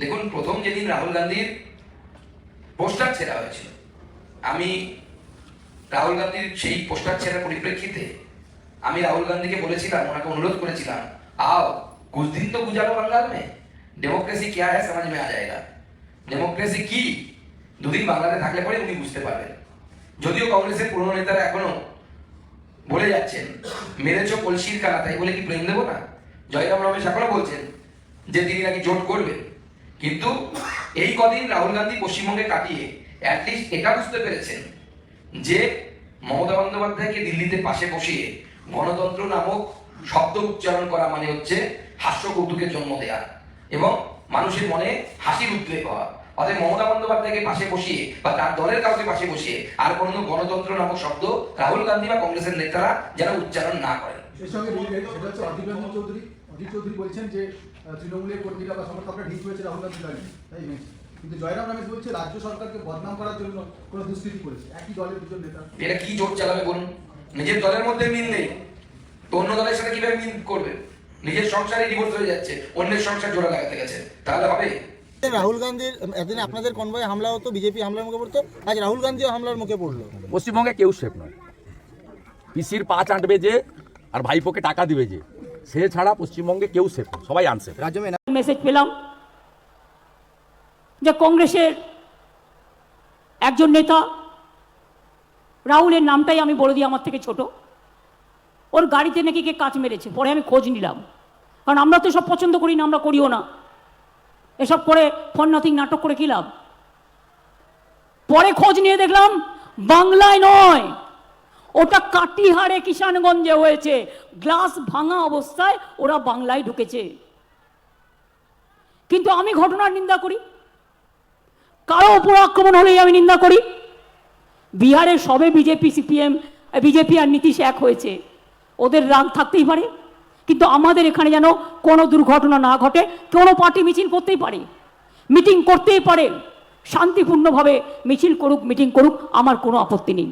দেখুন প্রথম যেদিন রাহুল গান্ধীর পোস্টার ছেড়া হয়েছিল আমি রাহুল গান্ধীর সেই পোস্টার ছেড়ার পরিপ্রেক্ষিতে আমি রাহুল গান্ধীকে বলেছিলাম ওনাকে অনুরোধ করেছিলাম आओ कुछ दिन तो गुजारो बंगाल में डेमोक्रेसी क्या है समझ में आ जाएगा ডেমোক্রেসি কি দুদিন বাংলাতে থাকলে পরে উনি বুঝতে পারবেন যদিও কংগ্রেসের পুরনো নেতারা এখনো বলে যাচ্ছেন মেরেছো কলসির কানা তাই বলে কি প্রেম দেবো না জয়রাম রমেশ এখনো বলছেন যে তিনি নাকি জোট করবেন কিন্তু এই কদিন রাহুল গান্ধী পশ্চিমবঙ্গে কাটিয়ে অ্যাটলিস্ট এটা বুঝতে পেরেছেন যে মমতা বন্দ্যোপাধ্যায়কে দিল্লিতে পাশে বসিয়ে গণতন্ত্র নামক শব্দ উচ্চারণ করা মানে হচ্ছে হাস্য কৌতুকের জন্ম দেয়া এবং মানুষের মনে হাসির উদ্বেগ হওয়া। অতএব মমতা বন্দ্যোপাধ্যায়কে পাশে বসিয়ে বা তার দলের কাউকে পাশে বসিয়ে আর কোনো গণতন্ত্র নামক শব্দ রাহুল গান্ধী বা কংগ্রেসের নেতারা যেন উচ্চারণ না করেন। এর সঙ্গে সেটা হচ্ছে চৌধুরী। অধীর চৌধুরী বলছেন যে তৃণমূলের কর্মীরা বা সমর্থকরা ঢিল হয়েছে রাহুল গান্ধী দলে তাই মেনে কিন্তু জয়রাম রমেশ বলছে রাজ্য সরকারকে বদনাম করার জন্য কোনো দুষ্কৃতি করেছে। একই দলের দুজন নেতা। এটা কি জোট চালাবে বলুন? নিজের দলের মধ্যে মিল নেই। তো অন্য দলের সাথে কীভাবে মিল করবে? নিজের সংসারে ডিভোর্স হয়ে যাচ্ছে অন্যের সংসার জোড়া লাগাতে গেছে। তাহলে হবে? রাহুল গান্ধীর এদিন আপনাদের কনভয়ে হামলা হতো বিজেপি হামলার মুখে পড়তো আজ রাহুল গান্ধীও হামলার মুখে পড়ল। পশ্চিমবঙ্গে কেউ সেফ নয়। পিসির পা চাটবে যে আর ভাইপোকে টাকা দিবে যে। সে ছাড়া পশ্চিমবঙ্গে কেউ সেফ সবাই আনসেফ রাজ্য মেসেজ পেলাম যে কংগ্রেসের একজন নেতা রাহুলের নামটাই আমি বলে দিই আমার থেকে ছোট। ওর গাড়িতে নাকি কে কাজ মেরেছে পরে আমি খোঁজ নিলাম। কারণ আমরা তো সব পছন্দ করি না আমরা করিও না। এসব করে ফোন নাথিং নাটক করে কি লাভ? পরে খোঁজ নিয়ে দেখলাম বাংলায় নয়। ওটা কাটিহারে কিষানগঞ্জে হয়েছে। গ্লাস ভাঙা অবস্থায় ওরা বাংলায় ঢুকেছে। কিন্তু আমি ঘটনার নিন্দা করি। কারও উপর আক্রমণ হলেই আমি নিন্দা করি। বিহারে সবে বিজেপি, সিপিএম, বিজেপি আর নীতিশ এক হয়েছে। ওদের রাগ থাকতেই পারে। কিন্তু আমাদের এখানে যেন কোনো দুর্ঘটনা না ঘটে, কোনো পার্টি মিছিল করতেই পারে। মিটিং করতেই পারে। শান্তিপূর্ণভাবে মিছিল করুক, মিটিং করুক, আমার কোনো আপত্তি নেই।